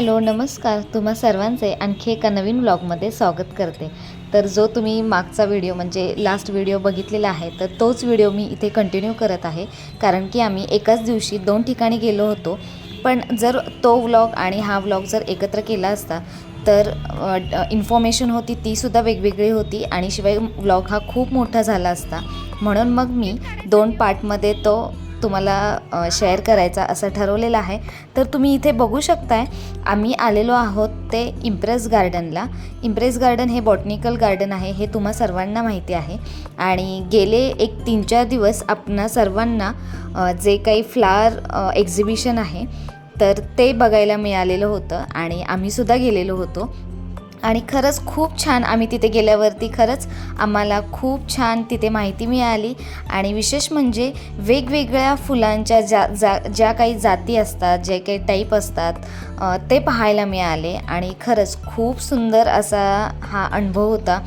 Hello नमस्कार. तुम्हा सर्वांचे आणखी एका नवीन ब्लॉगमध्ये स्वागत करते. तर जो तुम्ही मागचा व्हिडिओ म्हणजे लास्ट व्हिडिओ बघितलेला आहे तर तोच व्हिडिओ मी इथे कंटिन्यू करत आहे. कारण की आम्ही एकाच दिवशी दोन ठिकाणी गेलो होतो. पण जर तो व्लॉग आणि हा व्लॉग जर एकत्र केला असता तर इन्फॉर्मेशन होती तीसुद्धा वेगवेगळी होती आणि शिवाय व्लॉग हा खूप मोठा झाला असता. म्हणून मग मी दोन पार्टमध्ये तो तुम्हाला शेअर करायचा असं ठरवलेलं आहे. तर तुम्ही इथे बघू शकताय आम्ही आलेलो आहोत ते इम्प्रेस गार्डनला इम्प्रेस गार्डन हे बॉटनिकल गार्डन आहे हे तुम्हा सर्वांना माहिती आहे. आणि गेले एक तीन चार दिवस आपणा सर्वांना जे काही फ्लावर एक्झिबिशन आहे तर ते बघायला मिळालेलं होतं आणि आम्हीसुद्धा गेलेलो होतो. आणि खरंच खूप छान आम्ही तिथे गेल्यावरती खरंच आम्हाला खूप छान तिथे माहिती मिळाली. आणि विशेष म्हणजे वेगवेगळ्या फुलांच्या ज्या जा ज्या काही जाती असतात जे काही टाईप असतात ते पाहायला मिळाले. आणि खरंच खूप सुंदर असा हा अनुभव होता.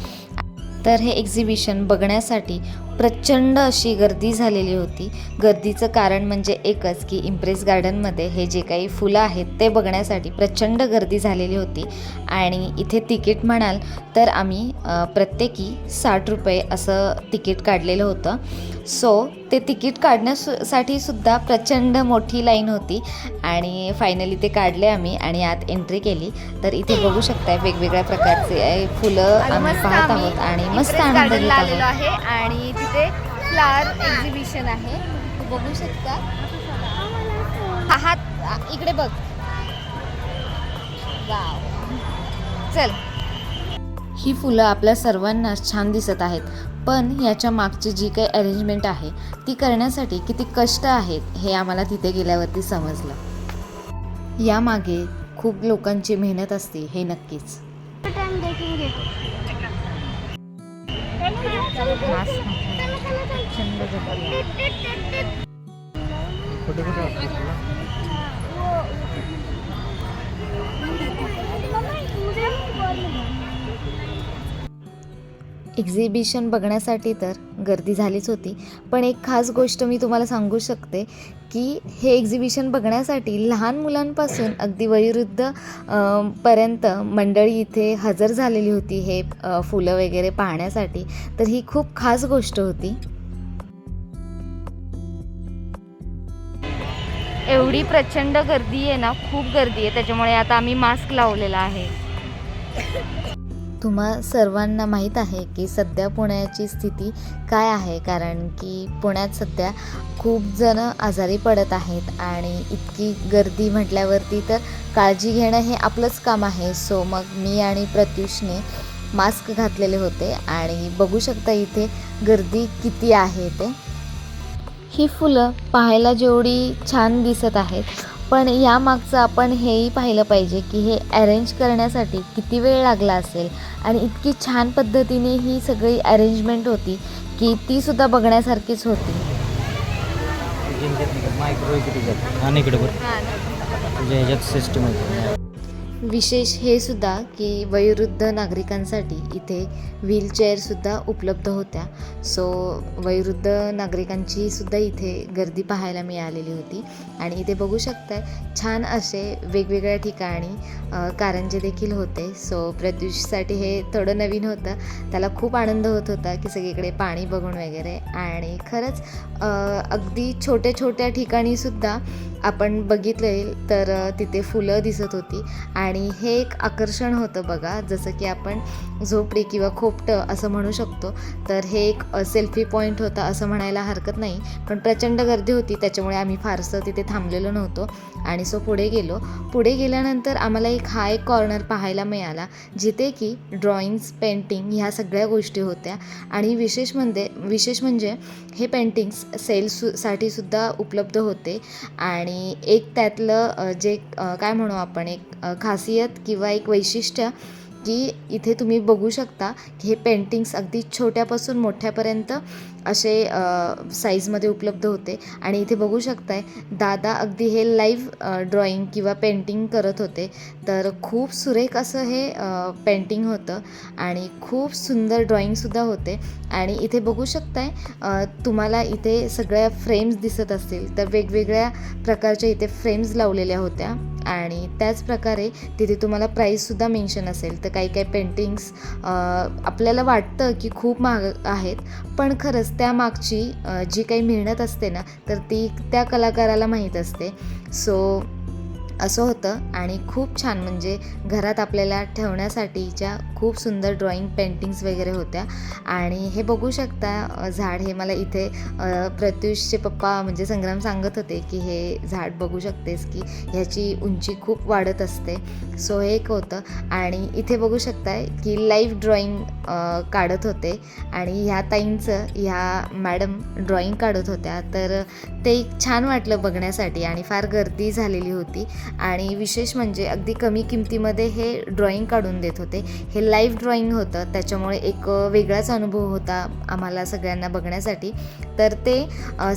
तर हे एक्झिबिशन बघण्यासाठी प्रचंड अशी गर्दी झालेली होती. गर्दीचं कारण म्हणजे एकच की इम्प्रेस गार्डनमध्ये हे जे काही फुलं आहेत ते बघण्यासाठी प्रचंड गर्दी झालेली होती. आणि इथे तिकीट म्हणाल तर आम्ही प्रत्येकी साठ रुपये असं तिकीट काढलेलं होतं. सो ते तिकीट काढण्यासाठी सुद्धा प्रचंड मोठी लाईन होती आणि फायनली ते काढले आम्ही आणि आत एंट्री केली. तर इथे बघू शकताय वेगवेगळ्या प्रकारचे फुलं आम्ही पाहत आहोत आणि मस्त आनंद घेत आहोत. आहे आणि तिथे फ्लावर एक्झिबिशन आहे. तू बघू शकता. हा हात इकडे बघ. वाव. चल. ही फुलं आपल्या सर्वांना छान दिसत आहेत पण याच्या मागची जी काही अरेंजमेंट आहे ती करण्यासाठी किती कष्ट आहेत हे आम्हाला तिथे गेल्यावरती समजलं. यामागे खूप लोकांची मेहनत असते हे नक्कीच. एक्झिबिशन बघण्यासाठी तर गर्दी झालीच होती. पण एक खास गोष्ट मी तुम्हाला सांगू शकते की हे एक्झिबिशन बघण्यासाठी लहान मुलांपासून अगदी वयोवृद्ध पर्यंत मंडळी इथे हजर झालेली होती हे फुलं वगैरे पाहण्यासाठी. तर ही खूप खास गोष्ट होती. एवढी प्रचंड गर्दी आहे ना खूप गर्दी आहे. त्याच्यामुळे आता आम्ही मास्क लावलेला आहे. तुम्हा सर्वांना माहीत आहे की सध्या पुण्याची स्थिती काय आहे? कारण की पुण्यात सध्या खूप जण आजारी पडत आहेत आणि इतकी गर्दी म्हटल्यावरती तर काळजी घेणं हे आपलंच काम आहे. सो मग मी आणि प्रत्युषने मास्क घातलेले होते आणि बघू शकता इथे गर्दी किती आहे ते. ही फुलं पाहायला जेवढी छान दिसत आहेत. पण यामागचं आपण हेही पाहिलं पाहिजे की हे अरेंज करण्यासाठी किती वेळ लागला असेल आणि इतकी छान पद्धतीने ही सगळी अरेंजमेंट होती की तीसुद्धा बघण्यासारखीच होती. मायक्रो ह्याच्यात सिस्टम आहे विशेष हे सुद्धा की वयोवृद्ध नागरिकांसाठी इथे व्हीलचेअरसुद्धा उपलब्ध होत्या. सो वयोवृद्ध नागरिकांची सुद्धा इथे गर्दी पाहायला मिळालेली होती. आणि इथे बघू शकताय छान असे वेगवेगळ्या ठिकाणी कारंजे देखील होते. सो प्रदूषसाठी हे थोडं नवीन होतं. त्याला खूप आनंद होत होता की सगळीकडे पाणी बघून वगैरे. आणि खरंच अगदी छोट्या छोट्या ठिकाणीसुद्धा आपण बघितले तर तिथे फुलं दिसत होती. आणि हे एक आकर्षण होतं बघा जसं की आपण झोपडी किंवा खोपटं असं म्हणू शकतो. तर हे एक सेल्फी पॉईंट होता असं म्हणायला हरकत नाही. पण प्रचंड गर्दी होती त्याच्यामुळे आम्ही फारसं तिथे थांबलेलो नव्हतो. आणि सो पुढे गेलो. पुढे गेल्यानंतर आम्हाला एक हा एक कॉर्नर पाहायला मिळाला जिथे की ड्रॉइंग्स पेंटिंग ह्या सगळ्या गोष्टी होत्या. आणि विशेष म्हणजे विशेष म्हणजे हे पेंटिंग्स सेल्ससाठी सुद्धा उपलब्ध होते. आणि आणि एक त्यातलं जे काय म्हणू आपण एक खासियत किंवा एक वैशिष्ट्य की इथे तुम्ही बघू शकता की हे पेंटिंग्स अगदी छोट्यापासून मोठ्यापर्यंत असे साईजमध्ये उपलब्ध होते. आणि इथे बघू शकताय दादा अगदी हे लाईव्ह ड्रॉइंग किंवा पेंटिंग करत होते. तर खूप सुरेख असं हे पेंटिंग होतं. आणि खूप सुंदर ड्रॉइंगसुद्धा होते. आणि इथे बघू शकताय तुम्हाला इथे सगळ्या फ्रेम्स दिसत असतील. तर वेगवेगळ्या प्रकारच्या इथे फ्रेम्स लावलेल्या होत्या. आणि त्याचप्रकारे तिथे तुम्हाला प्राईससुद्धा मेन्शन असेल. तर काही काही पेंटिंग्स आपल्याला वाटतं की खूप महाग आहेत. पण खरंच त्या मागची जी काही मेहनत असते ना तर ती त्या कलाकाराला माहीत असते. सो असं होतं आणि खूप छान म्हणजे घरात आपल्याला ठेवण्यासाठीच्या खूप सुंदर ड्रॉइंग पेंटिंग्स वगैरे होत्या. आणि हे बघू शकता झाड हे मला इथे प्रत्युषचे पप्पा म्हणजे संग्राम सांगत होते की हे झाड बघू शकतेस की ह्याची उंची खूप वाढत असते. सो हे एक होतं. आणि इथे बघू शकताय की लाईव्ह ड्रॉइंग काढत होते. आणि ह्या ताईंचं ह्या मॅडम ड्रॉइंग काढत होत्या. तर ते एक छान वाटलं बघण्यासाठी आणि फार गर्दी झालेली होती. आणि विशेष म्हणजे अगदी कमी किमतीमध्ये हे ड्रॉइंग काढून देत होते. हे लाईव्ह ड्रॉइंग होतं त्याच्यामुळे एक वेगळाच अनुभव होता आम्हाला सगळ्यांना बघण्यासाठी. तर ते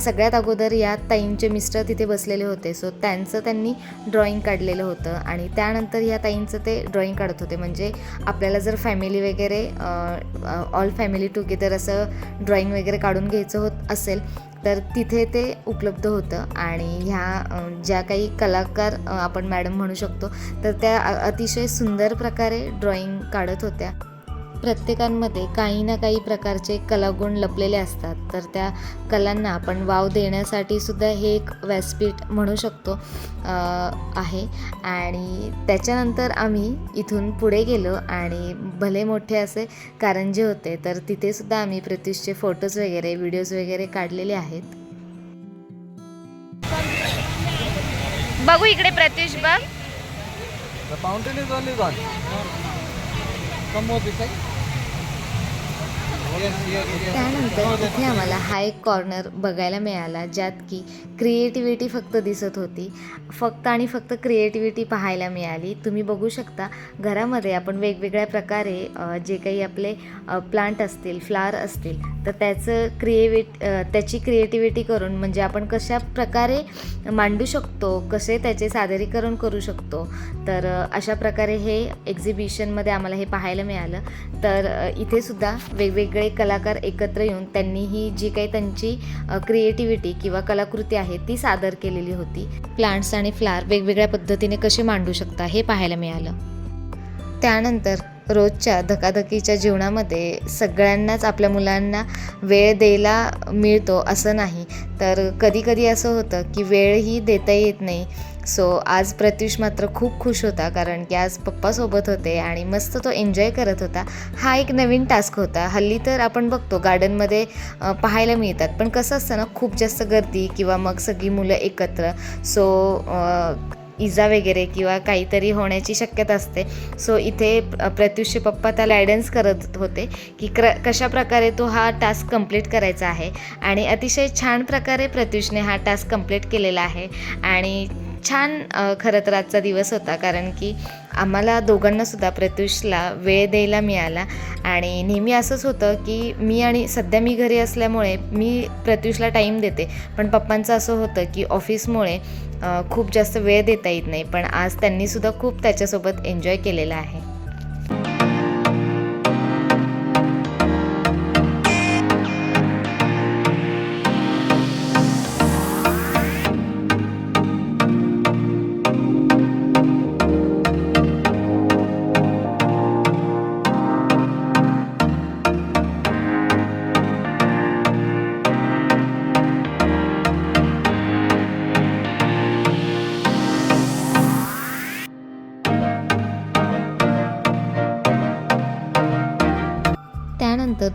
सगळ्यात अगोदर या ताईंचे मिस्टर तिथे बसलेले होते. सो त्यांचं त्यांनी ड्रॉइंग काढलेलं होतं आणि त्यानंतर ह्या ताईंचं ते ड्रॉइंग काढत होते. म्हणजे आपल्याला जर फॅमिली वगैरे ऑल फॅमिली टुगेदर असं ड्रॉइंग वगैरे काढून घ्यायचं होत असेल तर तिथे ते उपलब्ध होतं. आणि ह्या ज्या काही कलाकार आपण मॅडम म्हणू शकतो तर त्या अतिशय सुंदर प्रकारे ड्रॉइंग काढत होत्या. प्रत्येकांमध्ये काही ना काही प्रकारचे कलागुण लपलेले असतात. तर त्या कलांना आपण वाव देण्यासाठी सुद्धा हे एक व्यासपीठ म्हणू शकतो आहे. आणि त्याच्यानंतर आम्ही इथून पुढे गेलो आणि भले मोठे असे कारंजे होते तर तिथे सुद्धा आम्ही प्रत्युषचे फोटोज वगैरे व्हिडिओज वगैरे काढलेले आहेत. बघू इकडे प्रत्युष बघ. Vamos ver? त्यानंतर इथे आम्हाला हा एक कॉर्नर बघायला मिळाला ज्यात की क्रिएटिव्हिटी फक्त दिसत होती. फक्त आणि फक्त क्रिएटिव्हिटी पाहायला मिळाली. तुम्ही बघू शकता घरामध्ये आपण वेगवेगळ्या प्रकारे जे काही आपले प्लांट असतील फ्लावर असतील तर त्याचं क्रिएविट त्याची क्रिएटिव्हिटी करून म्हणजे आपण कशा प्रकारे मांडू शकतो कसे त्याचे सादरीकरण करू शकतो तर अशा प्रकारे हे एक्झिबिशनमध्ये आम्हाला हे पाहायला मिळालं. तर इथेसुद्धा वेगवेगळे काही कलाकार एकत्र येऊन त्यांनी ही जी काही त्यांची क्रिएटिव्हिटी किंवा कलाकृती आहे ती सादर केलेली होती. प्लांट्स आणि फ्लार वेगवेगळ्या पद्धतीने कसे मांडू शकता हे पाहायला मिळालं. त्यानंतर रोजच्या धकाधकीच्या जीवनामध्ये सगळ्यांनाच आपल्या मुलांना वेळ द्यायला मिळतो असं नाही. तर कधीकधी असं होतं की वेळही देता येत नाही. सो आज प्रत्युष मात्र खूप खुश होता कारण की आज पप्पासोबत होते आणि मस्त तो एन्जॉय करत होता. हा एक नवीन टास्क होता. हल्ली तर आपण बघतो गार्डनमध्ये पाहायला मिळतात. पण कसं असतं ना खूप जास्त गर्दी किंवा मग सगळी मुलं एकत्र. सो इजा वगैरे किंवा काहीतरी होण्याची शक्यता असते. सो इथे प्रत्युषे पप्पा त्याला गायडन्स करत होते की क्र कशा प्रकारे तो हा टास्क कंप्लीट करायचा आहे. आणि अतिशय छान प्रकारे प्रत्युषने हा टास्क कंप्लीट केलेला आहे. आणि छान खरं तर आजचा दिवस होता. कारण की आम्हाला दोघांनासुद्धा प्रत्युषला वेळ द्यायला मिळाला. आणि नेहमी असंच होतं की मी आणि सध्या मी घरी असल्यामुळे मी प्रत्युषला टाईम देते. पण पप्पांचं असं होतं की ऑफिसमुळे खूप जास्त वेळ देता येत नाही पण आज त्यांनीसुद्धा खूप त्याच्यासोबत एन्जॉय केलेला आहे.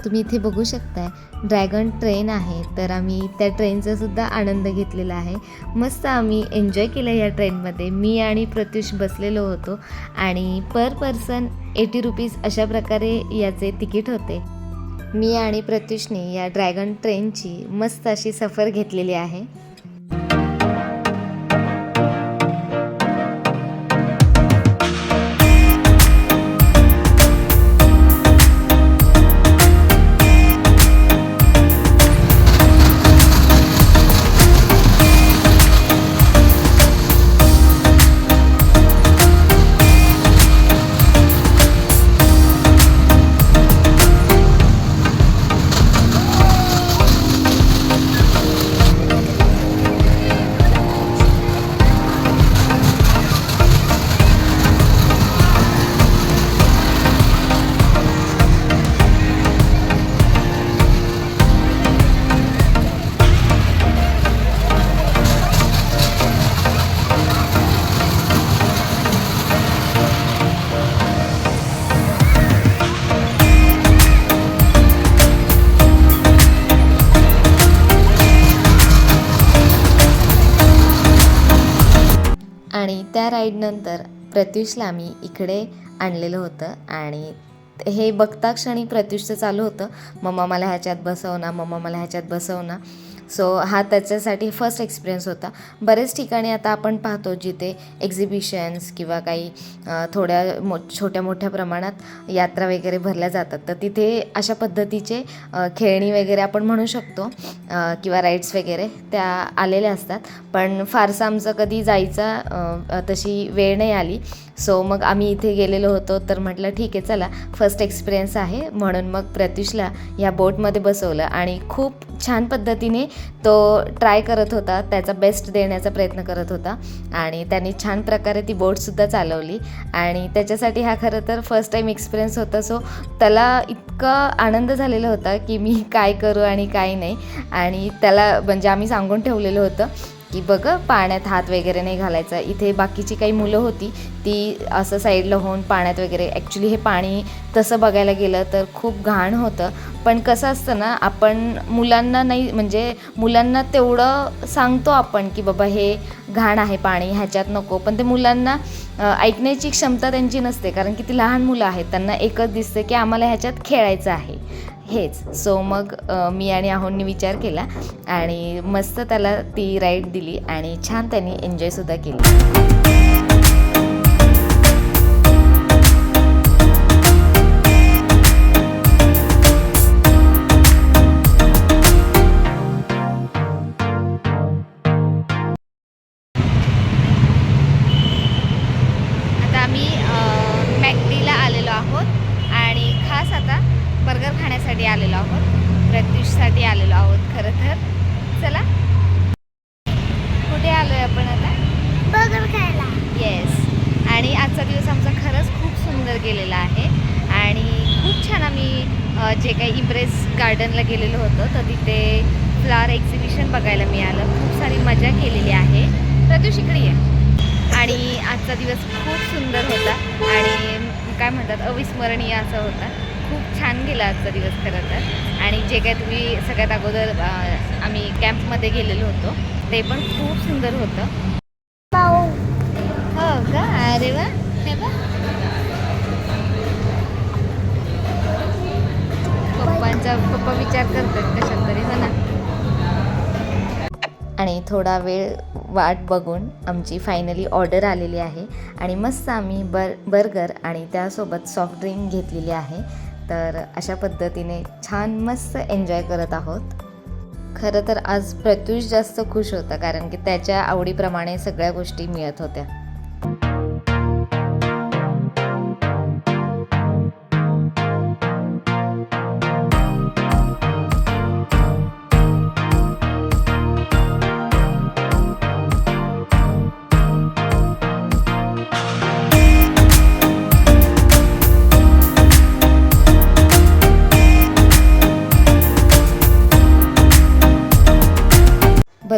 तुम्ही इथे बघू शकताय. ड्रॅगन ट्रेन आहे. तर आम्ही त्या ट्रेनचा सुद्धा आनंद घेतलेला आहे. मस्त आम्ही एन्जॉय केलं या ट्रेनमध्ये मी आणि प्रत्युष बसलेलो होतो. आणि पर पर्सन एटी रुपीज अशा प्रकारे याचे तिकीट होते. मी आणि प्रत्युषने या ड्रॅगन ट्रेनची मस्त अशी सफर घेतलेली आहे. राईडनंतर प्रत्युषला आम्ही इकडे आणलेलं होतं आणि हे बघता क्षणी प्रत्युषचं चालू होतं मम्मा मला ह्याच्यात बसव ना मम्मा मला ह्याच्यात बसव ना सो हा त्याच्यासाठी फर्स्ट एक्सपिरियन्स होता. बरेच ठिकाणी आता आपण पाहतो जिथे एक्झिबिशन्स किंवा काही थोड्या मो छोट्या मोठ्या प्रमाणात यात्रा वगैरे भरल्या जातात. तर तिथे अशा पद्धतीचे खेळणी वगैरे आपण म्हणू शकतो किंवा राईड्स वगैरे त्या आलेल्या असतात. पण फारसं आमचं कधी जायचा तशी वेळ नाही आली. सो मग आम्ही इथे गेलेलो होतो तर म्हटलं ठीक आहे चला फर्स्ट एक्सपिरियन्स आहे. म्हणून मग प्रत्युषला ह्या बोटमध्ये बसवलं. आणि खूप छान पद्धतीने तो ट्राय करत होता त्याचा बेस्ट देण्याचा प्रयत्न करत होता आणि त्यांनी छान प्रकारे ती बोटसुद्धा चालवली आणि त्याच्यासाठी हा खरं तर फर्स्ट टाईम एक्सपिरियन्स होता. सो त्याला इतका आनंद झालेला होता की मी काय करू आणि काय नाही. आणि त्याला म्हणजे आम्ही सांगून ठेवलेलं होतं. की बघ पाण्यात हात वगैरे नाही घालायचा. इथे बाकीची काही मुलं होती ती असं साईडला होऊन पाण्यात वगैरे ॲक्च्युली हे पाणी तसं बघायला गेलं तर खूप घाण होतं. पण कसं असतं ना आपण मुलांना नाही म्हणजे मुलांना तेवढं सांगतो आपण की बाबा हे घाण आहे पाणी ह्याच्यात नको. पण ते मुलांना ऐकण्याची क्षमता त्यांची नसते. कारण की ती लहान मुलं आहेत त्यांना एकच दिसतं की आम्हाला ह्याच्यात खेळायचं आहे. हेच. सो मग मी आणि आहोंनी विचार केला आणि मस्त त्याला ती राईड दिली आणि छान त्यांनी एन्जॉयसुद्धा केली. खाण्यासाठी आलेलो आहोत. प्रत्युषसाठी आलेलो आहोत खरं तर. चला. कुठे आलो आहे आपण आता? बर्गर खायला येस आणि आजचा दिवस आमचा खरंच खूप सुंदर गेलेला आहे. आणि खूप छान आम्ही जे काही इम्प्रेस गार्डनला गेलेलो होतो तर तिथे फ्लावर एक्झिबिशन बघायला मिळालं. खूप सारी मजा केलेली आहे. प्रत्युष इकडे ये. आणि आजचा दिवस खूप सुंदर होता. आणि काय म्हणतात अविस्मरणीय असा होता. खूप छान गेला आजचा दिवस खरं तर. आणि जे काय तुम्ही सगळ्यात अगोदर आम्ही कॅम्पमध्ये गेलेलो होतो ते पण खूप सुंदर होतं. हो का? अरे वा. हे पप्पांचा पप्पा विचार करतात कशात तरी हो ना. आणि थोडा वेळ वाट बघून आमची फायनली ऑर्डर आलेली आहे. आणि मस्त आम्ही बर बर्गर आणि त्यासोबत सॉफ्ट ड्रिंक घेतलेली आहे. तर अशा पद्धतीने छान मस्त एन्जॉय करत आहोत. खरं तर आज प्रत्युष जास्त खुश होता कारण की त्याच्या आवडीप्रमाणे सगळ्या गोष्टी मिळत होत्या.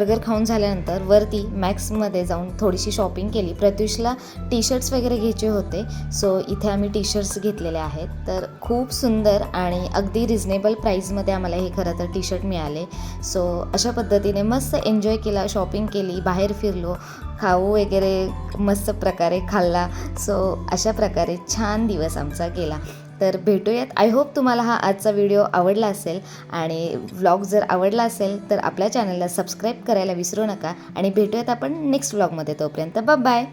बर्गर खाऊन झाल्यानंतर वरती मॅक्समध्ये जाऊन थोडीशी शॉपिंग केली. प्रत्युषला टी शर्ट्स वगैरे घ्यायचे होते. सो इथे आम्ही टी शर्ट्स घेतलेले आहेत. तर खूप सुंदर आणि अगदी रिझनेबल प्राईजमध्ये आम्हाला हे खरं तर टी शर्ट मिळाले. सो अशा पद्धतीने मस्त एन्जॉय केला शॉपिंग केली बाहेर फिरलो खाऊ वगैरे मस्त प्रकारे खाल्ला. सो अशा प्रकारे छान दिवस आमचा गेला. तर भेटूयात. आय होप तुम्हाला हा आजचा व्हिडिओ आवडला असेल आणि व्लॉग जर आवडला असेल तर आपल्या चॅनलला सबस्क्राईब करायला विसरू नका. आणि भेटूयात आपण नेक्स्ट व्लॉगमध्ये तोपर्यंत. बाय